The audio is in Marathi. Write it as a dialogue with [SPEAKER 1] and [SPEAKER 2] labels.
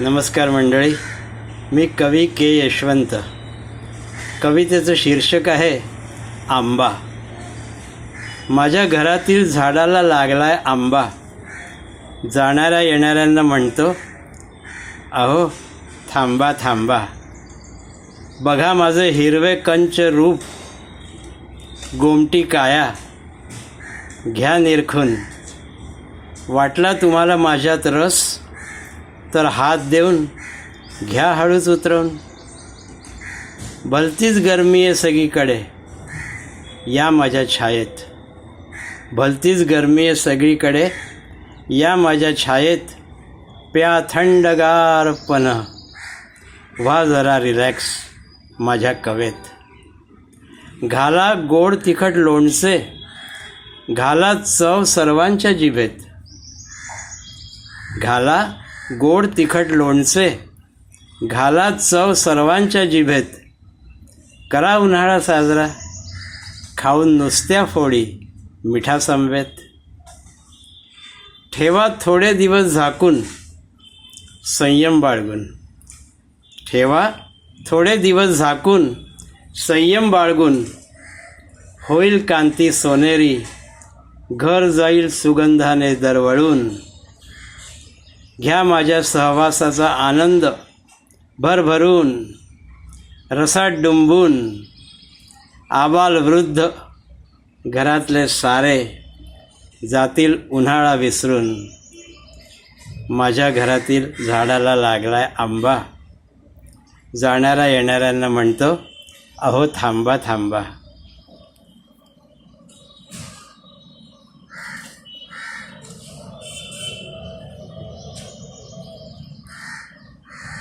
[SPEAKER 1] नमस्कार मंडळी मी कवी के. यशवंत. कवितेचं शीर्षक आहे आंबा. माझ्या घरातील झाडाला लागलाय आंबा. जाणाऱ्या येणाऱ्यांना म्हणतो अहो थांबा थांबा. बघा माझं हिरवे कंच रूप. गोमटी काया. घ्या निरखून. वाटला तुम्हाला माझ्यात रस? तर हात देऊन घ्या हळूच उतरवून. भलतीच गरमी आहे सगळीकडे या माझ्या छायेत. भलतीच गरमी आहे सगळीकडे या माझ्या छायेत. प्या थंडगारपण व्हा जरा रिलॅक्स माझ्या कवेत. घाला गोड तिखट लोणचे घाला चव सर्वांच्या जिभेत. घाला गोड तिखट लोणचे. घाला चव सर्वांच्या जिभेत. करा उन्हाळा साजरा. खाऊन नुसत्या फोडी मिठा संवेत. ठेवा थोडे दिवस झाकून. संयम बाळगून. ठेवा थोडे दिवस झाकून. संयम बाळगून. होईल कांती सोनेरी. घर जाईल सुगंधाने दरवळून. घ्या माझ्या सहवासाचा आनंद. भरभरून रसात डुंबून आबालवृद्ध घरातले सारे जातील उन्हाळा विसरून. माझ्या घरातील झाडाला लागलाय आंबा. जाणाऱ्या येणाऱ्यांना म्हणतो अहो थांबा थांबा.